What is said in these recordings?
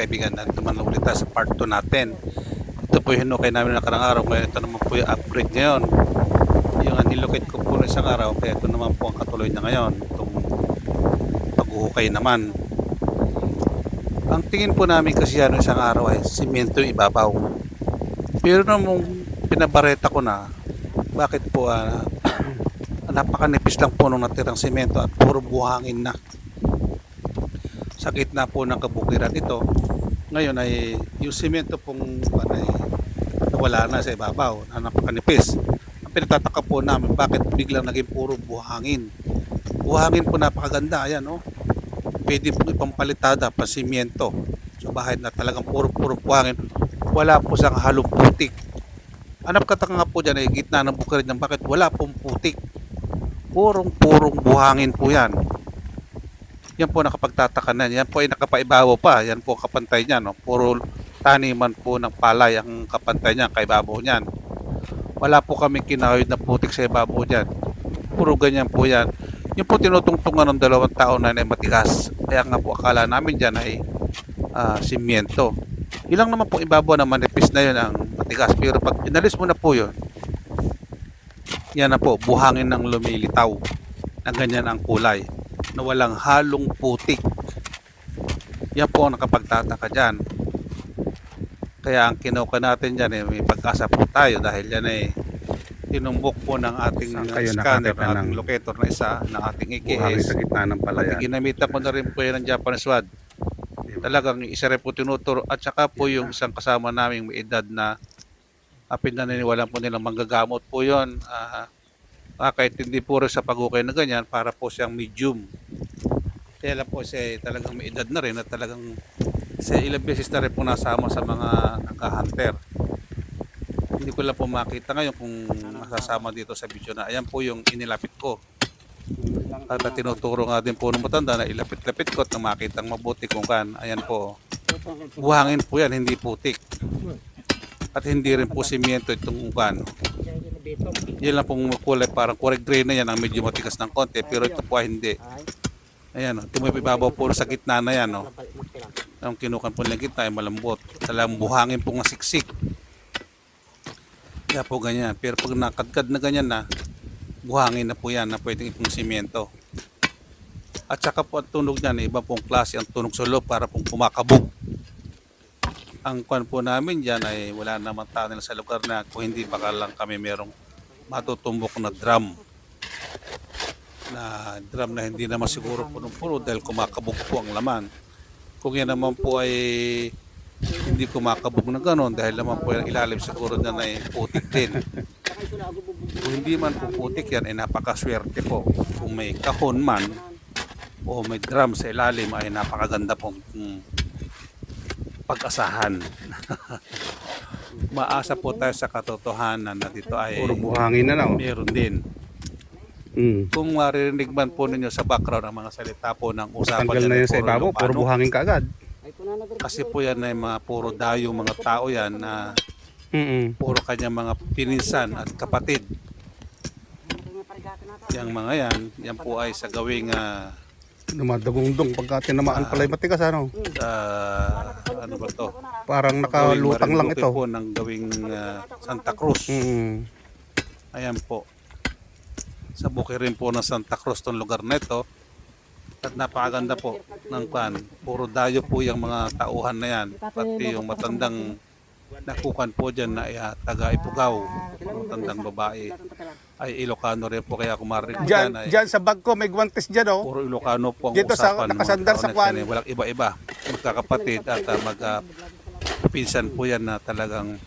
kaibigan, nandito man ulit tayo sa part 2 natin. Ito po yung hinukay namin nakarang araw, ngayon ito naman po yung upgrade ngayon. Yung nilocate ko po na isang araw, kaya ito naman po ang katuloy na ngayon, itong paghuhukay naman. Ang tingin po namin kasi yan isang araw ay simento ibabaw. Pero nung pinabareta ko na, bakit po ah, napakanipis lang po nung natirang simento at puro buhangin na sa gitna po ng kabukiran ito ngayon ay yung simento pong ano, ay, wala na sa ibabaw na napakanipis. Ang pinagtataka po namin bakit biglang naging puro buhangin? Buhangin po napakaganda ayan oh. Pwede pong ipampalitada pa simento sa bahay na talagang puro puro buhangin. Wala po siyang halong putik. Ang napakataka nga po dyan ay gitna ng bukiran niyan bakit wala pong putik? Purong purong buhangin po yan yan po nakapagtataka na. Yan po ay nakapaibabaw pa. Yan po kapantay niya no? Puro taniman po ng palay ang kapantay niya kaibabaw niyan. Wala po kami kinahawid na putik sa ibabaw niyan. Puro ganyan po yan. Yung po tinutungtungan ng dalawang tao na ay matigas. Kaya nga po akala namin dyan ay ah, simyento. Ilang naman po ibabaw na manipis na yun ang matigas. Pero pag inalis mo na po yun yan na po buhangin ng lumilitaw na ganyan ang kulay na walang halong putik. Yan po ang nakapagtataka dyan. Kaya ang kinuha natin dyan, eh, may pag-asa po tayo dahil yan ay tinumbok po ng ating Saan kayo scanner, ng ating ng locator na isa, ng ating EKS. sa gitna ng palayan. Ginamitan ko na rin po yan ng Japanese WAD. Talagang isa rin po tinuturo at saka po yung isang kasama naming may edad na uh, pinaniniwalaan po nilang manggagamot po yun. Ah, uh, kahit hindi po rin sa pagukay na ganyan para po siyang medium. Lang po siya talagang may edad na rin at talagang siya ilang beses na rin po nasama sa mga nagka-hunter. Hindi ko lang po makita ngayon kung masasama dito sa video na ayan po yung inilapit ko. At tinuturo nga din po ng matanda na ilapit-lapit ko at na makitang mabuti kung kan. Ayan po. Buhangin po yan, hindi putik. At hindi rin po simyento itong kan. Yan lang pong kulay, parang kulay gray na yan ang medyo matigas ng konti. Pero ito po ay hindi. Ayan o, tumipibabaw po sa gitna na yan o. Ang kinukan po ng gitna ay malambot. Talagang buhangin po nga siksik. Kaya po ganyan. Pero pag nakadkad na ganyan na, buhangin na po yan na pwedeng ipong simento. At saka po ang tunog niyan, iba pong klase ang tunog sa loob para pong kumakabog. Ang kwan po namin dyan ay wala naman tunnel sa lugar na kung hindi baka lang kami merong matutumbok na drum. Na drum na hindi naman siguro punong-puno dahil kumakabog po ang laman. Kung yan naman po ay hindi kumakabog na gano'n dahil naman po yung ilalim siguro na na putik din. Kung hindi man po putik yan ay napakaswerte po. Kung may kahon man o may drum sa ilalim ay napakaganda pong pag-asahan. Maasa po tayo sa katotohanan na dito ay Puro buhangin na lang. meron din. Mm. Kung maririnig man po ninyo sa background ang mga salita po ng usapan Tanggal yan na yun sa ibabaw, puro buhangin kaagad. Kasi po yan ay mga puro dayo mga tao yan na Mm puro kanyang mga pininsan at kapatid. Yang mga yan, yan po ay sa gawing ah, Dumadagong-dong pagka tinamaan pala yung matigas ano. ah, ano ba to? Parang nakalutang lang ito. po ng gawing ah, Santa Cruz. Mm. Ayan po. Sa buki rin po ng Santa Cruz tong lugar na ito. At napakaganda po ng kan. Puro dayo po yung mga tauhan na yan. Pati yung matandang nakukan po dyan na uh, taga Ipugaw. Matandang babae. Ay Ilocano rin po kaya kumarinig ko dyan. Diyan, Ay, diyan sa bag ko may guantes dyan oh. puro Ilocano po ang Dito sa- usapan. ng mga nakasandal tao sa kwan. yan. Walang iba-iba. Magkakapatid at uh, mag ah, pinsan po yan na talagang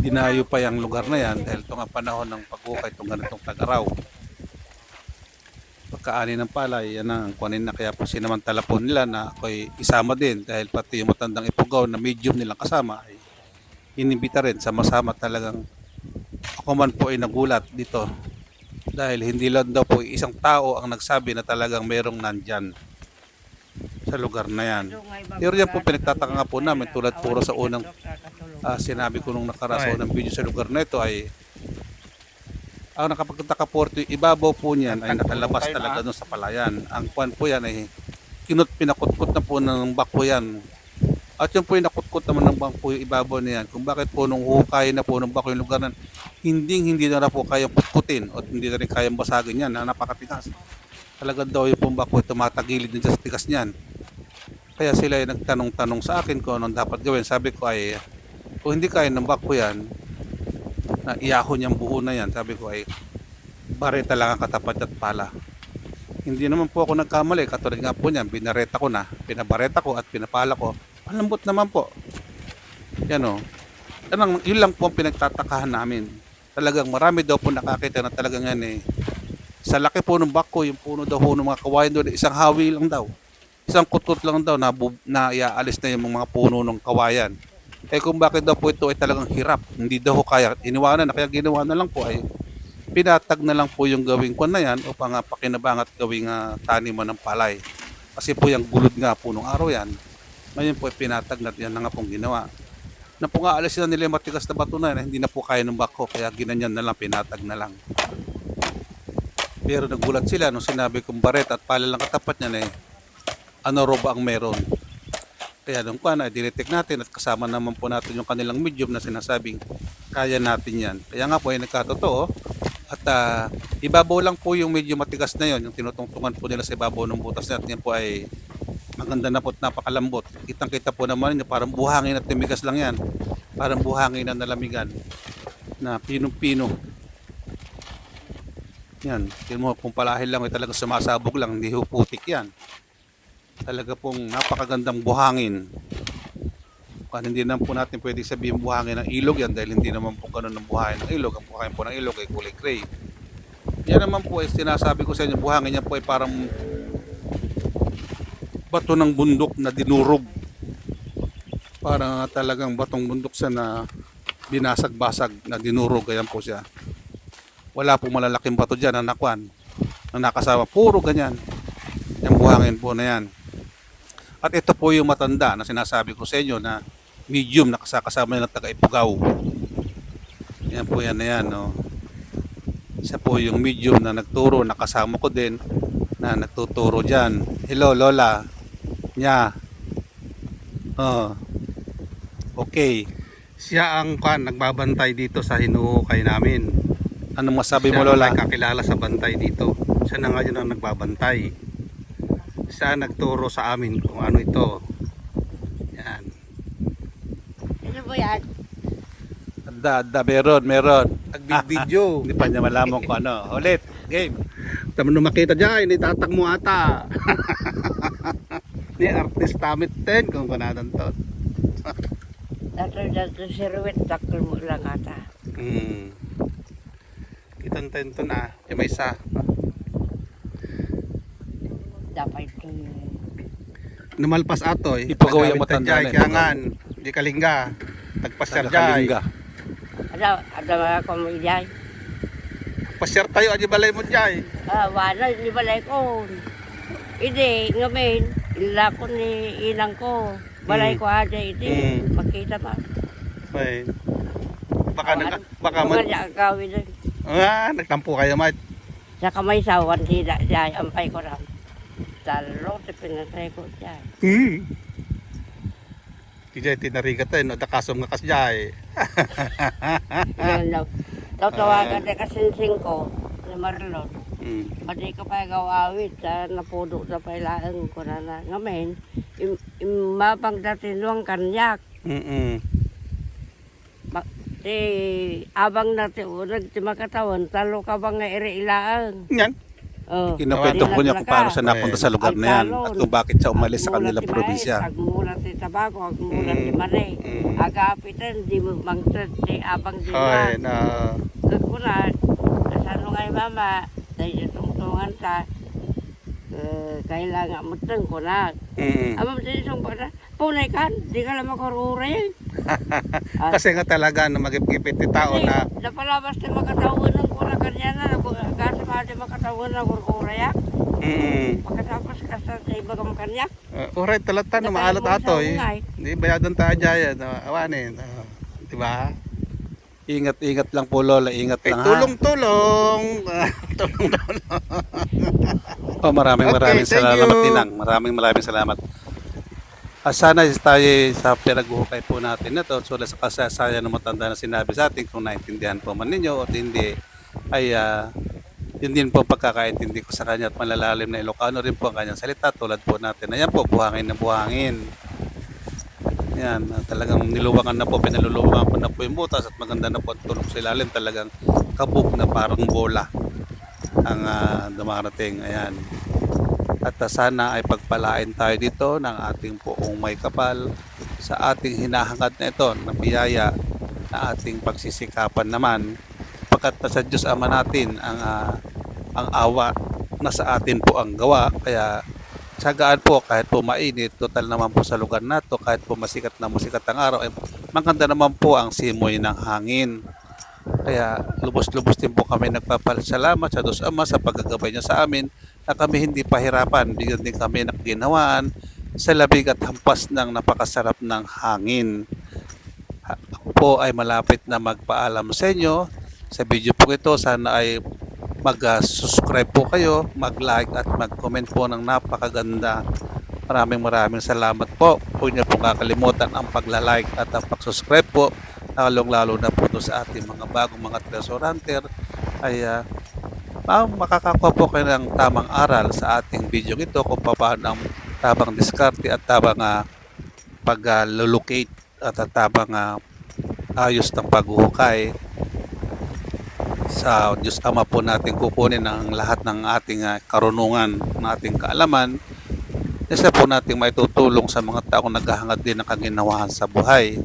dinayo pa yung lugar na yan dahil ito nga panahon ng pagkukay itong ganitong tag-araw. Pagkaani ng palay, yan ang kunin na kaya po sinamantala po nila na ako'y isama din dahil pati yung matandang ipugaw na medium nilang kasama ay inibita rin sama-sama talagang ako man po ay nagulat dito dahil hindi lang daw po isang tao ang nagsabi na talagang merong nandyan sa lugar na yan. Pero yan po pinagtataka nga po namin tulad puro sa unang ah, sinabi ko nung nakaraso ng video sa lugar na ito ay ang nakapagtataka po yung ibabaw po niyan ay nakalabas talaga doon sa palayan. Ang kwan po yan ay kinut pinakutkot na po ng bako yan At yun po yung nakutkot naman ng bangko yung ibabaw na yan. Kung bakit po nung hukay na po ng bangko yung lugar na hindi hindi na, na po kayang putkutin at hindi na rin kayang basagin yan na napakatigas. Talaga daw yung pong bangko tumatagilid din sa tigas niyan. Kaya sila ay nagtanong-tanong sa akin kung anong dapat gawin. Sabi ko ay kung hindi kaya ng bangko yan na iyahon yung buo na yan. Sabi ko ay bareta lang ang katapat at pala. Hindi naman po ako nagkamali. Katulad nga po niyan, binareta ko na, pinabareta ko at pinapala ko. Malambot naman po. Yan o. Yan ang, yun lang po ang pinagtatakahan namin. Talagang marami daw po nakakita na talagang yan eh. Sa laki po ng bako, yung puno daw po ng mga kawayan doon, isang hawi lang daw. Isang kutot lang daw na, na iaalis na yung mga puno ng kawayan. Eh kung bakit daw po ito ay talagang hirap, hindi daw ho kaya, iniwanan na, kaya ginawa na lang po ay pinatag na lang po yung gawing kwan na yan upang uh, pakinabangat gawing uh, taniman ng palay. Kasi po yung gulod nga po nung araw yan, ngayon po ay pinatag na yan na nga pong ginawa. Na po nga alis na nila yung matigas na bato na yan, hindi na po kaya ng bako, kaya ginanyan na lang, pinatag na lang. Pero nagulat sila nung sinabi kong baret at pala lang katapat niya na eh, ano ro ba ang meron. Kaya nung kwan ay dinetect natin at kasama naman po natin yung kanilang medium na sinasabing kaya natin yan. Kaya nga po ay nagkatotoo at ah, ibabaw lang po yung medyo matigas na yon yung tinutungtungan po nila sa ibabaw ng butas na at yan po ay maganda na po at napakalambot. Kitang kita po naman yun, parang buhangin at tumigas lang yan. Parang buhangin na nalamigan na pinong-pino. Yan, tingnan mo kung palahil lang ay talaga sumasabog lang, hindi ho putik yan. Talaga pong napakagandang buhangin. Kung hindi naman po natin pwede sabihin buhangin ng ilog yan dahil hindi naman po ganun ang buhangin ng ilog. Ang buhangin po ng ilog ay kulay gray. Yan naman po ay sinasabi ko sa inyo, buhangin yan po ay parang bato ng bundok na dinurog. Parang talagang batong bundok sa na binasag-basag na dinurog. Ganyan po siya. Wala po malalaking bato dyan na nakwan. Na nakasama. Puro ganyan. Yung buhangin po na yan. At ito po yung matanda na sinasabi ko sa inyo na medium na kasakasama ng taga-ipugaw. Yan po yan na yan. No? Siya po yung medium na nagturo, nakasama ko din na nagtuturo dyan. Hello, Lola. Nya. Oh. Okay. Siya ang kan nagbabantay dito sa hinuhukay namin. Anong masabi mo, Siya ang Lola? may kakilala sa bantay dito. Siya na ngayon ang nagbabantay. Siya ang nagturo sa amin kung ano ito. Yan. Ano ba yan? Da, da, meron, meron. Nagbibideo. Hindi pa niya malaman kung ano. Ulit, game. Tama nung makita dyan, itatak mo ata. Ni artist tamit ten kung kanadan to. Dato dato si Ruwet, takol mo lang ata. Hmm. Kitang ten to na. Eh, may isa. Dapat Numalpas atoy. Ipagawa yung matanda na, Kaya ipagawa. ngan. Di kalingga. Tagpasyar jay. Taga-Kalinga. Ada, ada mga kumijay. Pasyar tayo, aji balay mo jay. Ah, wala, ni balay ko. Hindi, ngamin, ila ko ni inang ko. Balay Hmm. ko aja, hindi. Hmm. Makita pa. Ay. Baka, nag, baka man, ah, nagtampo kayo, mate. Sa kamay sawan, sila, jay, ampay ko ram. Talo, sa pinatay ko, jay. Hmm. Kijay, tinarigat tayo, no? Dakasom nga kasjay. Yan lang. Tatawagan din kasinsing ko, ni Marlon. Hmm. Pati ko pa gawawit sa napudo sa pailaan ko na na. Ngamen, im, imabang dati nuang kanyak. Mm-mm. Ti abang dati unag ti makatawan, talo ka bang nga iri ilaan. Yan. Oh. Kinukwento po niya kung paano siya napunta sa lugar na yan at kung bakit siya umalis sa kanilang probinsya. Agmula ti Tabaco, agmula ti Mm. Mare. Mm. Agapitan, di mo mangtod ti abang di Ay, na. na. Kuna, kasano kay mama, dahil tungtungan ta, eh, kailangan mo tang kuna. Mm. Amam din isang pagka, punay kan, di ka lang makarure. Ah, Kasi nga talaga na magipipit ti tao na Napalabas na makatawan ng kuna kanya na, kasi mga di makatawan ng kurkura ya. mm, Pagkatapos kasa sa iba kang kanya. uh, oray talata na maalat atoy. Di bayadan ta jaya na awanin. Uh, di ba? Ingat-ingat lang po Lola, ingat Ay, lang ha. tulong-tulong. Tulong-tulong. Oh, maraming Okay, maraming thank salamat. Tinang. Maraming maraming salamat. Ah, sana tayo sa pinaghuhukay po natin na to, so sa kasasaya ng matanda na sinabi sa atin, kung naintindihan po man ninyo o hindi, ay ah, yun din po pagkakaintindi ko sa kanya at malalalim na Ilocano rin po ang kanyang salita tulad po natin. Ayan po, buhangin na buhangin. Yan, ah, talagang niluwangan na po, pinaluluwangan po na po yung butas at maganda na po ang tunog sa ilalim. Talagang kabog na parang bola ang ah, dumarating. Ayan. At ah, sana ay pagpalain tayo dito ng ating poong may kapal sa ating hinahangad na ito na biyaya na ating pagsisikapan naman pagkat sa Diyos Ama natin ang ah, ang awa na sa atin po ang gawa kaya tsagaan po kahit po mainit total naman po sa lugar na to kahit po masikat na masikat ang araw ay maganda naman po ang simoy ng hangin kaya lubos-lubos din po kami nagpapasalamat sa Diyos Ama sa paggagabay niya sa amin na kami hindi pahirapan. Bigyan din kami ng ginawaan sa labig at hampas ng napakasarap ng hangin. Ha- Ako po ay malapit na magpaalam sa inyo. Sa video po ito, sana ay mag-subscribe po kayo, mag-like at mag-comment po ng napakaganda. Maraming maraming salamat po. Huwag niyo po kakalimutan ang pagla-like at ang pag-subscribe po. Lalong lalo na po sa ating mga bagong mga treasure hunter ay ah, Ah, makakakuha po kayo ng tamang aral sa ating video ito kung paano ang tamang diskarte at tamang uh, pag-locate at ang tamang ah, ayos ng paghuhukay sa Diyos Ama po natin kukunin ang lahat ng ating ah, karunungan, ng ating kaalaman isa po natin maitutulong sa mga taong naghahangad din ng kaginawahan sa buhay.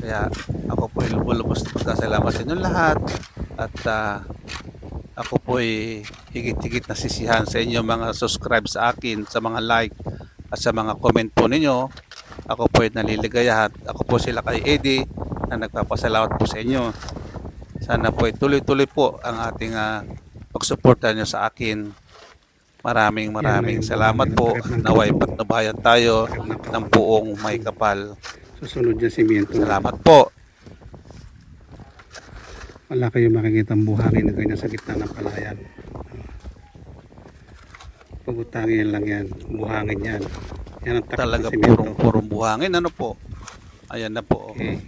Kaya ako po ay lubos na pagkasalamat sa inyong lahat at ah, ako po ay higit-higit na sisihan sa inyo mga subscribe sa akin, sa mga like at sa mga comment po ninyo. Ako po ay naliligayahan. Ako po sila kay Eddie na nagpapasalamat po sa inyo. Sana po ay tuloy-tuloy po ang ating uh, pagsuporta nyo sa akin. Maraming maraming salamat po. Naway patnubayan tayo ng buong may kapal. Susunod niya simento. Salamat po. Wala kayo makikita ang buhangin na ganyan sa gitna ng palayan. Pagutangin lang yan. Buhangin yan. Yan ang takot Talaga ng simento. purong purong buhangin. Ano po? Ayan na po. Okay.